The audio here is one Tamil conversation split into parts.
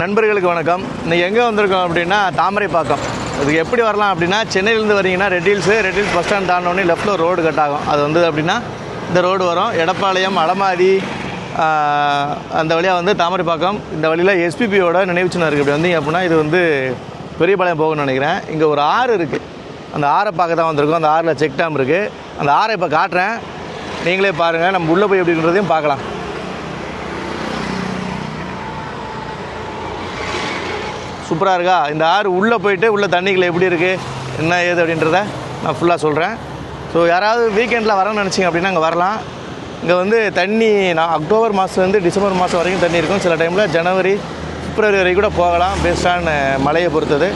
நண்பர்களுக்கு வணக்கம். இன்றைக்கி எங்கே வந்திருக்கோம் அப்படின்னா தாமரைப்பாக்கம். அதுக்கு எப்படி வரலாம் அப்படின்னா சென்னையிலேருந்து வரீங்கன்னா red hills red hills bus stand தாண்டோடனே லெஃப்ட்டில் ரோடு கட் ஆகும். அது வந்து அப்படின்னா இந்த ரோடு வரும். எடப்பாளையம் அலமாரி அந்த வழியாக வந்து தாமரைப்பாக்கம். இந்த வழியில் எஸ்பிபியோட நினைவு சின்னம் இருக்குது இப்படி வந்தீங்க அப்படின்னா இது வந்து பெரியபாளையம் போகணும்னு நினைக்கிறேன். இங்கே ஒரு ஆறு இருக்குது அந்த ஆறை பார்க்க தான் வந்திருக்கோம். அந்த ஆறில் செக் டேம் இருக்குது அந்த ஆறை இப்போ காட்டுறேன். நீங்களே பாருங்கள் நம்ம உள்ளே போய் எப்படின்றதையும் பார்க்கலாம். சூப்பராக இருக்கா? இந்த ஆறு உள்ளே போயிட்டு உள்ள தண்ணிகள் எப்படி இருக்குது என்ன ஏது அப்படின்றத நான் ஃபுல்லாக சொல்கிறேன் ஸோ யாராவது வீக்கெண்டில் வரணும்னு நினச்சிங்க அப்படின்னா அங்கே வரலாம். இங்கே வந்து தண்ணி நான் அக்டோபர் மாதத்துலேருந்து டிசம்பர் மாதம் வரைக்கும் தண்ணி இருக்கும். சில டைமில் ஜனவரி பிப்ரவரி வரைக்கும் கூட போகலாம். பேஸ்டான மலையை பொறுத்தது.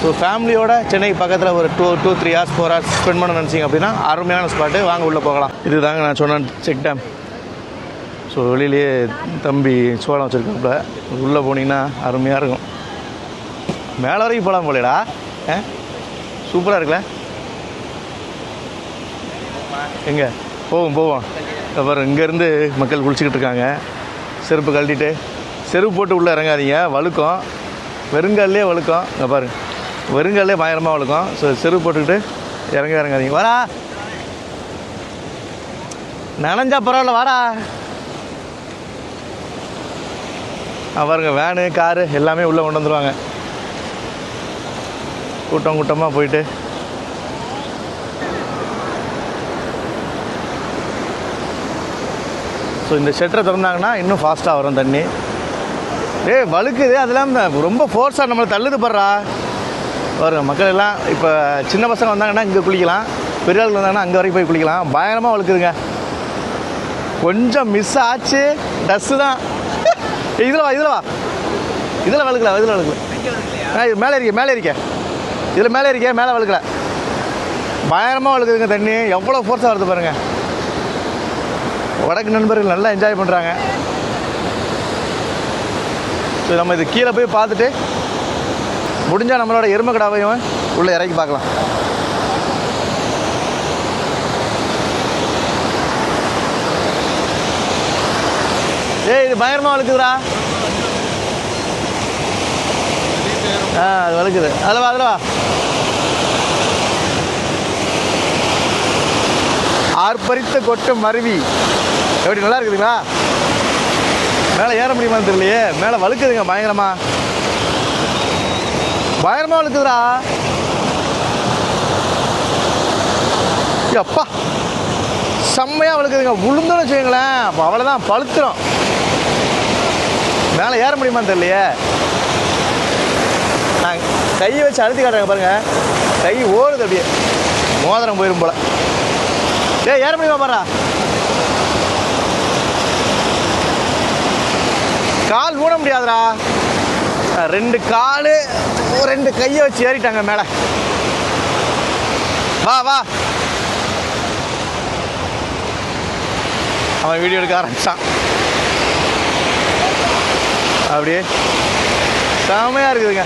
ஸோ ஃபேமிலியோட சென்னைக்கு பக்கத்தில் ஒரு two two three hours four hours spend பண்ண நினச்சிங்க அப்படின்னா அருமையான ஸ்பாட்டு வாங்க உள்ளே போகலாம். இதுதாங்க நான் சொன்னேன் செக் டேம் ஸோ வெளியிலேயே தம்பி சோளம் வச்சுருக்காப்புல. உள்ளே போனீங்கன்னா அருமையாக இருக்கும். மேலே வரைக்கும் போகலாம் போலடா. ஆ? சூப்பராக இருக்குல்ல? எங்கே? போவோம் போவோம். அப்புறம் இங்கேருந்து மக்கள் குளிச்சுக்கிட்டு இருக்காங்க. செருப்பு கழட்டிட்டு. செருப்பு போட்டு உள்ளே இறங்காதீங்க. வழுக்கம். வெறுங்கால்லே வழுக்கம். இங்கே பாருங்க வெறுங்கால்லே பயங்கரமாக வழுக்கம். ஸோ செருப்பு போட்டுக்கிட்டு இறங்க இறங்காதீங்க. வாடா. நனைஞ்சா பரவாயில்ல வாடா. பாருங்க வேனு காரு எல்லாமே உள்ளே கொண்டு வந்துடுவாங்க கூட்டம் கூட்டமாக போயிட்டு. ஸோ இந்த ஷெட்டரை திறந்தாங்கன்னா இன்னும் ஃபாஸ்ட்டாக வரும் தண்ணி. ஏய் வழுக்குது. அதெல்லாம் ரொம்ப ஃபோர்ஸாக நம்மளை தள்ளுது படுறா பாருங்க மக்கள் எல்லாம் இப்போ சின்ன பசங்க வந்தாங்கன்னா இங்கே குளிக்கலாம். பெரிய ஆளுங்க வந்தாங்கன்னா அங்கே வரைக்கும் போய் குளிக்கலாம். பயங்கரமாக வழுக்குதுங்க. கொஞ்சம் மிஸ் ஆச்சு. டஸ்ஸு தான். இதில் வா இதில் வா. இதில் வழுக்கல இதில் வழுக்கல. மேலே இருக்கே மேலே இருக்கே. இதில் மேலே இருக்கே மேலே வழுக்கல. பயங்கரமாக வழுக்குதுங்க தண்ணி. எவ்வளோ ஃபோர்ஸாக வருது பாருங்கள் வடக்கு நண்பர்கள் நல்லா என்ஜாய் பண்ணுறாங்க ஸோ நம்ம இது கீழே போய் பார்த்துட்டு முடிஞ்சால் நம்மளோட எருமை கடாவையும் உள்ளே இறக்கி பார்க்கலாம். ஏய் இது பயங்கரமாக வழுக்குதுடா. ஆ அது வழுக்குது. அதில் வா அதில் வா. ஆர்ப்பரித்த கொட்டும் மருவி எப்படி நல்லா இருக்குதுங்களா? மேலே ஏற முடியுமான்னு தெரியலையே. மேலே வழுக்குதுங்க பயங்கரமா. பயங்கரமா வழுக்குதுடா. அப்பா செம்மையாக வழுக்குதுங்க. உளுந்தோன்னு வச்சுக்கோங்களேன். அப்போ அவ்வளோதான் பழுத்துரும். மேலே ஏற முடியுமான்னு தெரியலையே. நான் கையை வச்சு அழுத்தி காட்டுறேங்க பாருங்க. கை ஓடுது அப்படியே. மோதிரம் போயிடும் போல. ஏ ஏற முடியுமா பாரா கால் ஊன முடியாதுடா. ரெண்டு காலு ரெண்டு கையை வச்சு ஏறிட்டாங்க மேலே. வா வா. அவன் வீடியோ எடுக்க ஆரம்பிச்சான். அப்படியே. செமையாக இருக்குதுங்க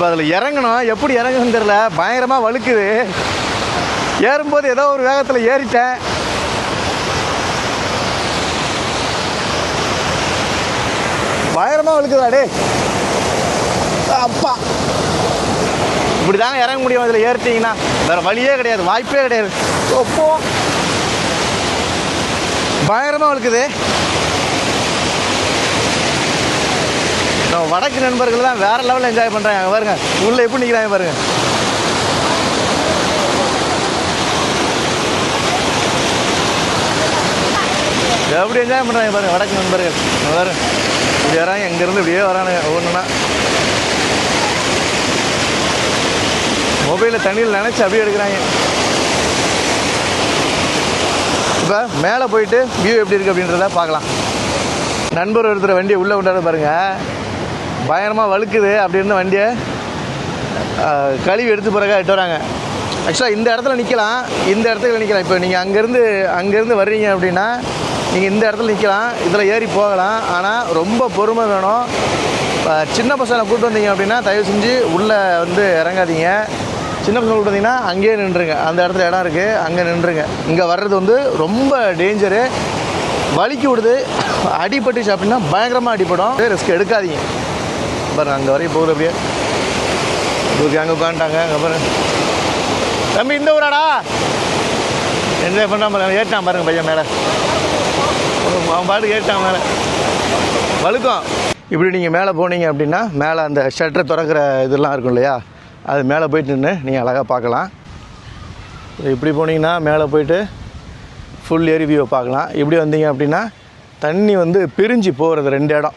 இப்போ அதில் இறங்கணும். எப்படி இறங்குன்னு தெரில பயங்கரமாக வழுக்குது. ஏறும்போது ஏதோ ஒரு வேகத்தில் ஏறிட்டேன். பயங்கரமாக வழுக்குதுடா டே அப்பா. இப்படி தாங்க இறங்க முடியும் அதில் ஏறிட்டீங்கன்னா. வேறு வழியே கிடையாது. வாய்ப்பே கிடையாது. அப்போ. பயங்கரமாக வழுக்குது. நம்ம வடக்கு நண்பர்கள் தான் வேற லெவலில் என்ஜாய் பண்ணுறாங்க அங்கே பாருங்க உள்ளே எப்படி நிற்கிறாங்க பாருங்க. எப்படி என்ஜாய் பண்ணுறாங்க பாருங்க வடக்கு நண்பர்கள். அங்க பாருங்க இப்படி வராங்க இங்கேருந்து இப்படியே வரானுங்க ஒவ்வொன்றுனா மொபைலில் தண்ணியில் நினச்சி அப்படியே எடுக்கிறாங்க. இப்போ மேலே போயிட்டு வியூ எப்படி இருக்குது அப்படின்றத பார்க்கலாம். நண்பர் ஒருத்தர் வண்டியை உள்ளே கொண்டாட பாருங்கள் பயங்கரமாக வழுக்குது அப்படின்னு வண்டியை கழுவி எடுத்து பிறகு எட்டு வராங்க. ஆக்சுவலாக இந்த இடத்துல நிற்கலாம் இந்த இடத்துல நிற்கலாம் இப்போ நீங்கள் அங்கேருந்து அங்கேருந்து வர்றீங்க அப்படின்னா நீங்கள் இந்த இடத்துல நிற்கலாம் இதில் ஏறி போகலாம். ஆனால் ரொம்ப பொறுமை வேணும். சின்ன பசங்களை கூப்பிட்டு வந்தீங்க அப்படின்னா தயவு செஞ்சு உள்ளே வந்து இறங்காதீங்க. சின்ன பசங்க கூப்பிட்டு வந்தீங்கன்னா அங்கேயே நின்றுங்க அந்த இடத்துல இடம் இருக்குது அங்கே நின்றுங்க இங்கே வர்றது வந்து ரொம்ப டேஞ்சரு வலிக்கு விடுது. அடிபட்டுச்சு அப்படின்னா பயங்கரமாக அடிப்படும் ரிஸ்க் எடுக்காதீங்க. பாருங்க அங்கே வரையும் போகுது அப்படியே. தூக்கி அங்கே உட்காந்துட்டாங்க. அங்கே பாருங்க தம்பி இந்த ஊராடா? என்ஜாய் பண்ணாம பாருங்க ஏறிட்டான் பாருங்க பையன் மேலே. அவன் பாட்டுக்கு ஏற்றான் மேலே. வழுக்கம். இப்படி நீங்கள் மேலே போனீங்க அப்படின்னா மேலே அந்த ஷட்டரை திறக்கிற இதெல்லாம் இருக்கும் இல்லையா? அது மேலே போயிட்டு நின்று நீங்கள் அழகாக பார்க்கலாம். இப்படி போனீங்கன்னா மேலே போயிட்டு ஃபுல் ஏரி வியூவை பார்க்கலாம். இப்படி வந்தீங்க அப்படின்னா தண்ணி வந்து பிரிஞ்சு போகிறது ரெண்டு இடம்.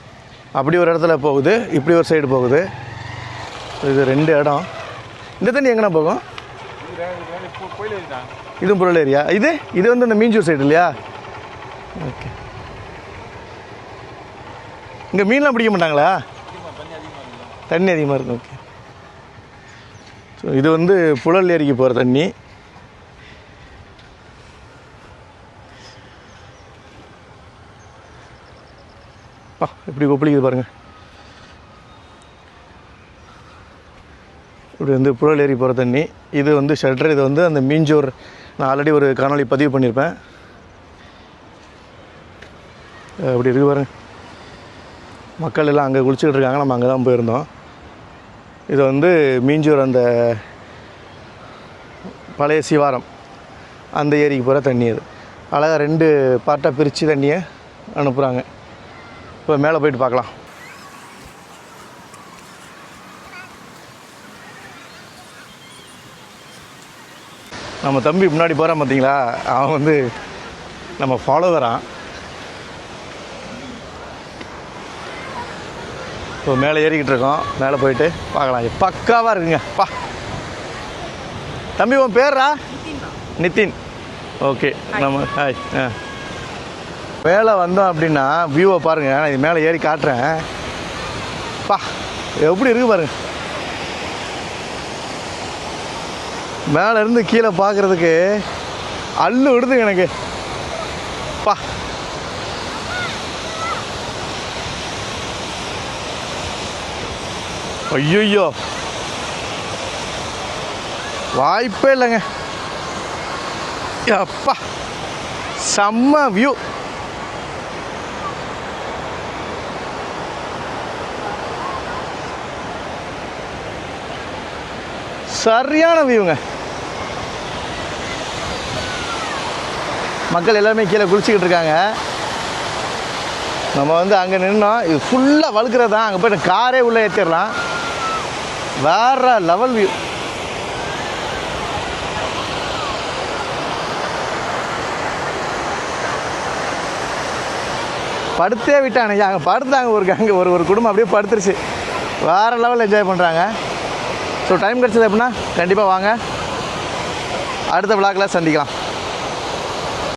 அப்படி ஒரு இடத்துல போகுது இப்படி ஒரு சைடு போகுது. இது ரெண்டு இடம். இந்த தண்ணி எங்கன்னா போகும்? இதுவும் புரல் ஏரியா. இது? இது வந்து இந்த மீஞ்சூர் சைடு இல்லையா? ஓகே இங்கே மீன்லாம் பிடிக்க மாட்டாங்களா? தண்ணி அதிகமாக இருக்கும் ஓகே ஸோ இது வந்து புழல் ஏரிக்கு போகிற தண்ணி. பா எப்படி கொப்பளிக்குது பாருங்கள் இப்படி வந்து புழல் ஏறி போகிற தண்ணி. இது வந்து ஷெல்டர் இது வந்து அந்த மீஞ்சூர். நான் ஆல்ரெடி ஒரு காணொலி பதிவு பண்ணியிருப்பேன் அப்படி இருக்கு பாருங்க. மக்கள் எல்லாம் அங்கே குளிச்சுக்கிட்டு இருக்காங்க. நம்ம அங்கே தான் போயிருந்தோம். இது வந்து மீஞ்சூர் அந்த பழைய சிவாரம். அந்த ஏரிக்கு போகிற தண்ணி அது. அழகாக ரெண்டு பார்ட்டாக பிரித்து தண்ணியை அனுப்புகிறாங்க இப்போ மேலே போயிட்டு பார்க்கலாம். நம்ம தம்பி முன்னாடி போகிறான் பார்த்தீங்களா? அவன் வந்து நம்ம ஃபாலோவரான் இப்போ மேலே ஏறிக்கிட்டு இருக்கோம். மேலே போயிட்டு பார்க்கலாம். பக்காவாக இருக்குங்க. பா. தம்பி உன் பேர்ரா? நிதின் ஓகே. நம்ம ஹாய் ஆ. மேலே வந்தோம் அப்படின்னா வியூவை பாருங்கள் நான் இது மேலே ஏறி காட்டுறேன். பா எப்படி இருக்கு பாருங்க மேலே இருந்து கீழே பார்க்குறதுக்கு அள்ளு விடுதுங்க எனக்கு. பா. ஐயோ வாய்ப்பே இல்லைங்க. அப்பா செம்ம வியூ சரியான வியூங்க. மக்கள் எல்லாமே கீழே குளிச்சுக்கிட்டு இருக்காங்க. நம்ம வந்து அங்கே நின்னோம். இது ஃபுல்லாக வழுக்கிறது? தான் அங்கே போய்ட்டு காரே உள்ளே ஏற்றிடலாம் வேற லெவல் வியூ படுத்தே விட்டானுங்க. அங்கே படுத்தாங்க ஒரு அங்கே ஒரு ஒரு குடும்பம் அப்படியே படுத்துருச்சு. வேறு லெவலில் என்ஜாய் பண்ணுறாங்க ஸோ டைம் கிடச்சது அப்படின்னா கண்டிப்பாக வாங்க. அடுத்த விழாக்கில் சந்திக்கலாம்.